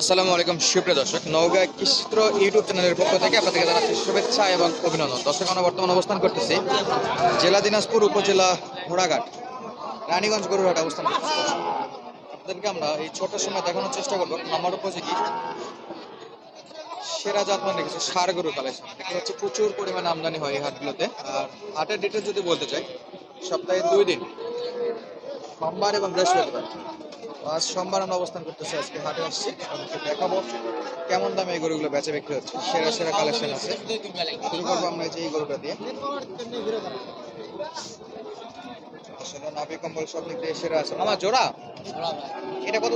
আসসালামু আলাইকুম, সুপ্রিয় দর্শক। নওগাঁ কৃষ্ণ ইউটিউব চ্যানেলের পক্ষ থেকে আপনাদেরকে জানাচ্ছি শুভেচ্ছা এবং অভিনন্দন। দর্শক, আমরা বর্তমানে অবস্থান করতেছি জেলা দিনাজপুর উপজেলা ঘোড়াঘাট, রানীগঞ্জ গরুরহাট অবস্থান করতেছি। আপনাদেরকে আমরা এই ছোট সময় দেখানোর চেষ্টা করব। আমার উপযোগী সেরা জাত মানে কিছু সার গরু কালেকশন হচ্ছে প্রচুর পরিমাণে আমদানি হয় এই হাটগুলোতে। আর হাটের ডিটেল যদি বলতে চাই, সপ্তাহে দুই দিন, সোমবার এবং বৃহস্পতিবার। আজ সোমবার আমরা অবস্থান করতেছি, আজকে হাটে আসছি। দেখাবো কেমন দামে এই গরুগুলো বেচা বিক্রি হচ্ছে। সেরা সেরা কালেকশন আছে। শুরু করব আমরা এই গরুটা দিয়ে। সব দিক দিয়ে সেরা আছে। এটা কত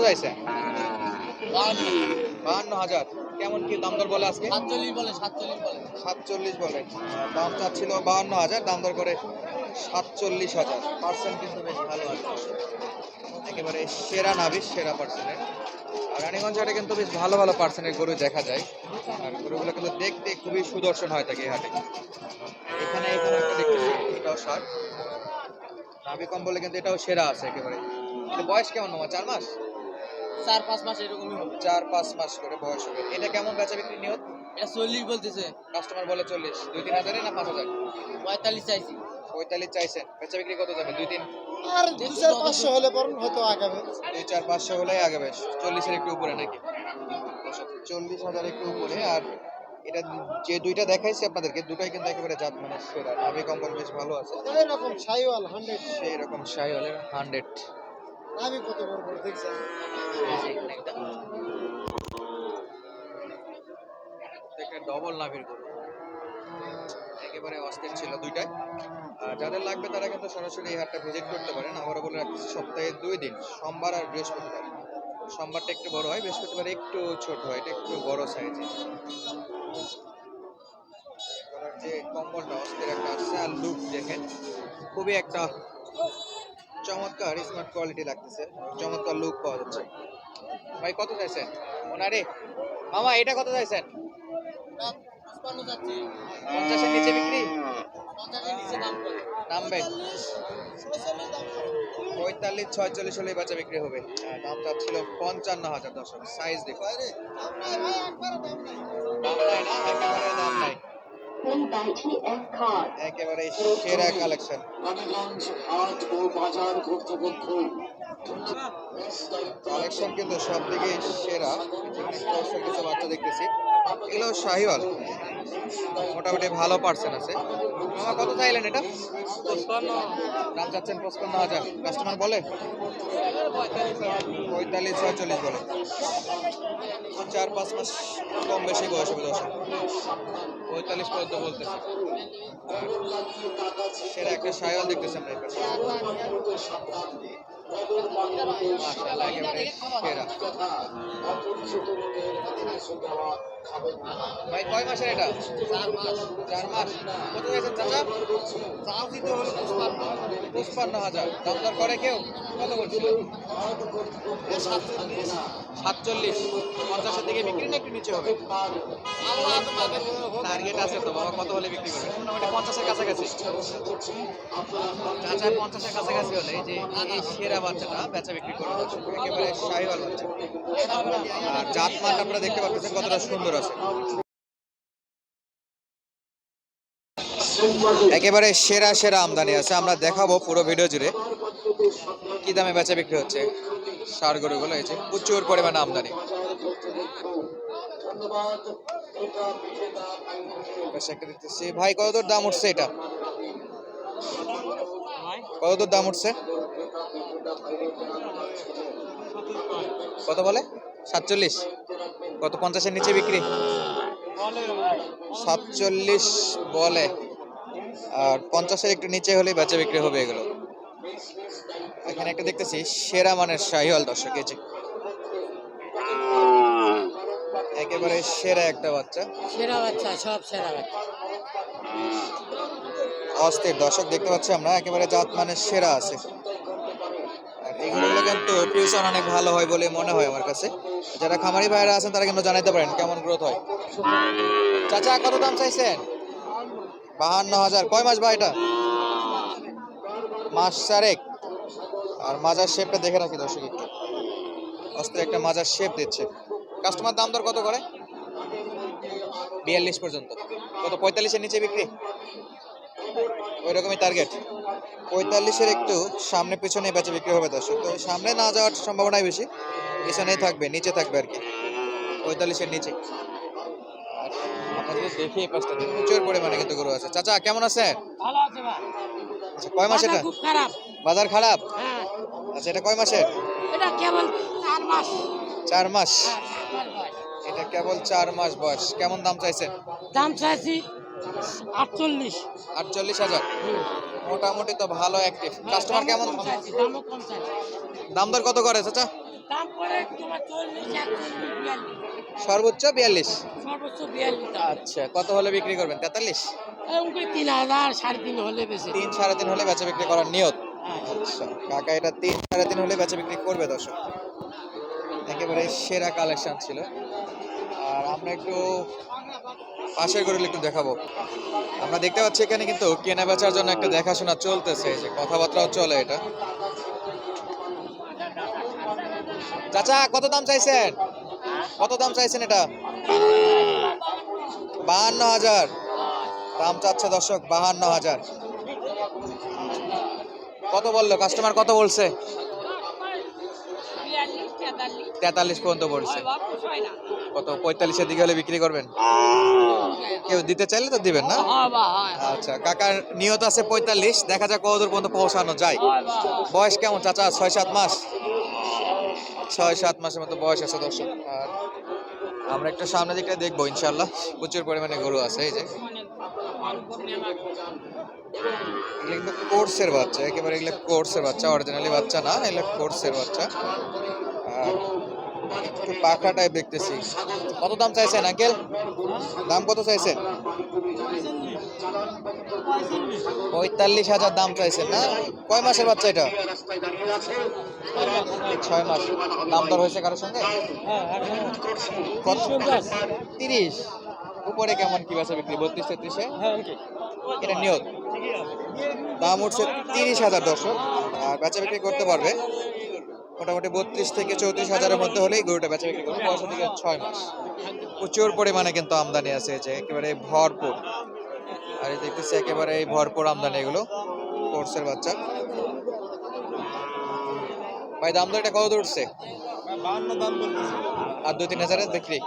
বাহান্ন হাজার। কেমন কি দাম দর বলে আজকে? সাতচল্লিশ বাহান্ন হাজার, দাম দর করে সাতচল্লিশ হাজার। পার্সেন্ট কিন্তু বেশ ভালো আছে। একেবারে সেরা নাবিস সেরা পার্সেন্টের আর রানীগঞ্জ হাটে কিন্তু বেশ ভালো ভালো পার্সেন্টের গরু দেখা যায়। আর গরুগুলো কিন্তু দেখতে খুবই সুদর্শন হয় থাকে হাটে। এখানে এখানে একটা দেখতেছি এটাও ষাট নাভি কম বলে কিন্তু এটাও সেরা আছে একেবারে। বয়স কেমন মামা? চার মাস? চার পাঁচ মাস এরকমই হবে। চার পাঁচ মাস করে বয়স হবে। এটা কেমন বেচা বিক্রি নিয়ত? এটা চল্লিশ বলতেছে। কাস্টমার বলে চল্লিশ। দুই তিন হাজারে না পাঁচ হাজার? পঁয়তাল্লিশ চাইছি। পঁয়তাল্লিশ চাইছেন। বেচা বিক্রি কত যাবে? দুই তিন? আর দু চার পাঁচশো হলে বরং হয়তো আগাবে। দুই চার পাঁচশো হলেই আগে বেশ চল্লিশের একটু উপরে নাকি? চল্লিশ হাজার একটু উপরে আর এটা যে দুইটা দেখাইছি আপনাদেরকে দুটাই কিন্তু একেবারে জাত মানে সেরা। নাভি কম্বল বেশ ভালো আছে। এরকম সাইওয়াল হান্ড্রেড। সেই রকম শাহি হান্ড্রেড। আমি কত বড় বড় দেখছেন? একটা। ডবল নাভির গরু। একেবারে অস্থির ছিল দুইটাই আর যাদের লাগবে তারা কিন্তু সরাসরি এই হাটটা ভিজিট করতে পারেন। আবারও বলে রাখতেছি, সপ্তাহে দুই দিন, সোমবার আর বৃহস্পতিবার। সোমবারটা একটু বড় হয়, বৃহস্পতিবার একটু ছোট হয়, এটা একটু বড় গলার যে কম্বলটা, অস্থির একটা আসছে, আর লুক দেখেন, খুবই একটা চমৎকার স্মার্ট কোয়ালিটি লাগতেছে, চমৎকার লুক পাওয়া যাচ্ছে। ভাই, কত চাইছেন? ওনারে, মামা, এটা কত চাইছেন? পঞ্চান্ন যাচ্ছি। পঞ্চাশের নিচে বিক্রি? পঞ্চাশের নিচে দাম করে পঁয়তাল্লিশ ছয়চল্লিশ হলে বাচ্চা বিক্রি হবে। দাম চাচ্ছিল পঞ্চান্ন হাজার দর্শক সাইজ দেখো দাম নাই না একেবারে দাম নাই। সেরা কালেকশন কালেকশন কিন্তু সব থেকে সেরা কিছু বাচ্চা দেখতেছি। এগুলো শাহিওয়াল মোটামুটি ভালো পার্সেন আছে। মামা কত চাইলেন এটা? দাম চাচ্ছেন পঁচপান্ন হাজার। কাস্টমার বলে? পঁয়তাল্লিশ ছয়চল্লিশ বলে। চার পাঁচ মাস কম বেশি বয়স হবে দশ পঁয়তাল্লিশ পর্যন্ত বলতেছে। সেটা একটা শাহিওয়াল দেখতেছি আমরা ভাই কয় মাসের এটা? চার মাস। চার মাস। কত গেছেন চাচা? চাও দিতে হলে পুষ্পান্ন পঁচপান্ন হাজার। করে কেউ? কত করছিল সাতচল্লিশ। পঞ্চাশের দিকে বিক্রি না একটু নিচে হবে? টার্গেট আছে তো বাবা কত হলে বিক্রি করবে? মোটামুটি পঞ্চাশের কাছাকাছি। চাচা পঞ্চাশের কাছাকাছি হলে যে সেরা বাচ্চাটা বেচা বিক্রি একেবারে শাহিওয়াল বাচ্চা। আর জাত মানটা আপনারা দেখতে পাচ্ছেন কতটা সুন্দর আছে। একেবারে সেরা সেরা আমদানি আছে। আমরা দেখাবো পুরো ভিডিও জুড়ে কি দামে বেচা বিক্রি হচ্ছে। সার গরুগুলো যে প্রচুর পরিমাণে আমদানি। ভাই কত দূর দাম উঠছে এটা? কতদূর দাম উঠছে? কত বলে? সাতচল্লিশ। কত পঞ্চাশের নিচে বিক্রি? সাতচল্লিশ বলে। আর পঞ্চাশের একটু নিচে হলে বেচা বিক্রি হবে এগুলো। এখানে একটা দেখতেছি সেরা মানের শাহিওয়াল দর্শক এই যে। একেবারে সেরা একটা বাচ্চা। সেরা বাচ্চা সব সেরা বাচ্চা। অস্থির দর্শক দেখতে পাচ্ছি আমরা একেবারে জাত মানের সেরা আছে। কিন্তু ফিউচার অনেক ভালো হয় বলে মনে হয় আমার কাছে। যারা খামারি ভাইরা আছেন, তারা কিন্তু জানাইতে পারেন কেমন গ্রোথ হয়। চাচা, কত দাম চাইছেন? বাহান্ন হাজার। কয় মাস ভাই এটা? মাস চারেক। আর মাজার শেপটা দেখে রাখি দর্শক একটু। অস্ত্রে একটা মাজার শেপ দিচ্ছে। কাস্টমার দাম দর কত করে? বিয়াল্লিশ পর্যন্ত। কত? পঁয়তাল্লিশের নিচে বিক্রি? ওই রকমই টার্গেট পঁয়তাল্লিশের একটু সামনে পিছনে বেচে বিক্রি হবে দর্শক। তো সামনে না যাওয়ার সম্ভাবনাই বেশি। পিছনেই থাকবে নিচে থাকবে আর কি। পঁয়তাল্লিশের নিচে। দেখি এই পাশটা। প্রচুর পরিমাণে কিন্তু গরু আছে। চাচা কেমন আচ্ছা কয় মাস এটা? বাজার খারাপ। হ্যাঁ। আচ্ছা এটা কয় মাসের? এটা কেবল চার মাস। চার মাস? হ্যাঁ। এটা কেবল চার মাস বয়স। কেমন দাম চাইছেন? দাম চাইছি আটচল্লিশ। আটচল্লিশ হাজার। মোটামুটি তো ভালো অ্যাক্টিভ কাস্টমার কেমন? কম কম দাম দর কত করে চাচা? সর্বোচ্চ বিয়াল্লিশ। আচ্ছা কত হলে বিক্রি করবেন? তেতাল্লিশ? তিন হাজার সাড়ে তিন হলে বেশি। তিন সাড়ে তিন হলে বেচা বিক্রি করার নিয়ত। হ্যাঁ। আচ্ছা কাকা এটা তিন সাড়ে তিন হলে বেচা বিক্রি করবে দর্শক। একেবারে সেরা কালেকশন ছিল। আর আমরা একটু পাশের গরুল একটু দেখাবো। আমরা দেখতে পাচ্ছি এখানে কিন্তু কেনা বেচার জন্য একটা দেখাশোনা চলতেছে যে কথাবার্তাও চলে এটা। চাচা, কত দাম চাইছেন? কত দাম চাইছেন এটা? বাহান্ন হাজার। দাম চাচ্ছে দর্শক, বাহান্ন হাজার। কত বলল? কাস্টমার কত বলছে? তেতাল্লিশ পর্যন্ত পড়ছে। কত? পঁয়তাল্লিশের দিকে হলে বিক্রি করবেন? কেউ দিতে চাইলে তো দিবেন না? আচ্ছা কাকার নিয়ত আছে পঁয়তাল্লিশ, দেখা যাক কতদূর পর্যন্ত পৌঁছানো যায়। বয়স কেমন চাচা? ছয় সাত মাস? ছয় সাত মাসের মতো বয়স আছে দর্শক। আর আমরা একটু সামনের দিকটা দেখব ইনশাল্লাহ প্রচুর পরিমাণে গরু আছে, এই যে। কিন্তু কোর্সের বাচ্চা, একেবারে এগুলো কোর্সের বাচ্চা অরিজিনালি বাচ্চা না, এগুলো কোর্সের বাচ্চা। পাখা টাইপ দেখতেছি। কত দাম চাইছেন, আঙ্কেল? দাম কত চাইছেন? পঁয়তাল্লিশ হাজার দাম চাইছেন, না? কয় মাসের বাচ্চা এটা? ছয় মাস। দাম দর হয়েছে কারোর সঙ্গে? কত? তিরিশ। উপরে কেমন কি বেচা বিক্রি? বত্রিশ, তেত্রিশে? এটা নিয়ত দাম উঠছে তিরিশ হাজার দর্শক। আর বেচা বিক্রি করতে পারবে। মোটামুটি বত্রিশ থেকে চৌত্রিশ হাজারের মধ্যে হলেই গরুটা বেচা বিক্রি করবে। বয়স থেকে ছয় মাস। প্রচুর পরিমাণে কিন্তু আমদানি আছে যে, একেবারে ভরপুর। আর এই দেখতেছি একেবারে ভরপুর আমদানি এগুলো, কোর্সের বাচ্চা। ভাই, দাম দর এটা কত উঠছে? আর দুই, তিন হাজারের বিক্রি?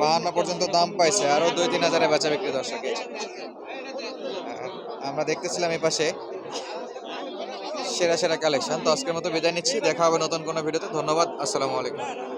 বাহান্ন পর্যন্ত দাম পাইছে, আরও দুই, তিন হাজারে বেচা বিক্রি দর্শক। আমরা দেখতেছিলাম এই পাশে সেরা সেরা কালেকশন তো আজকের মতো বিদায় নিচ্ছি। দেখা হবে নতুন কোনো ভিডিওতে। ধন্যবাদ। আসসালামু আলাইকুম।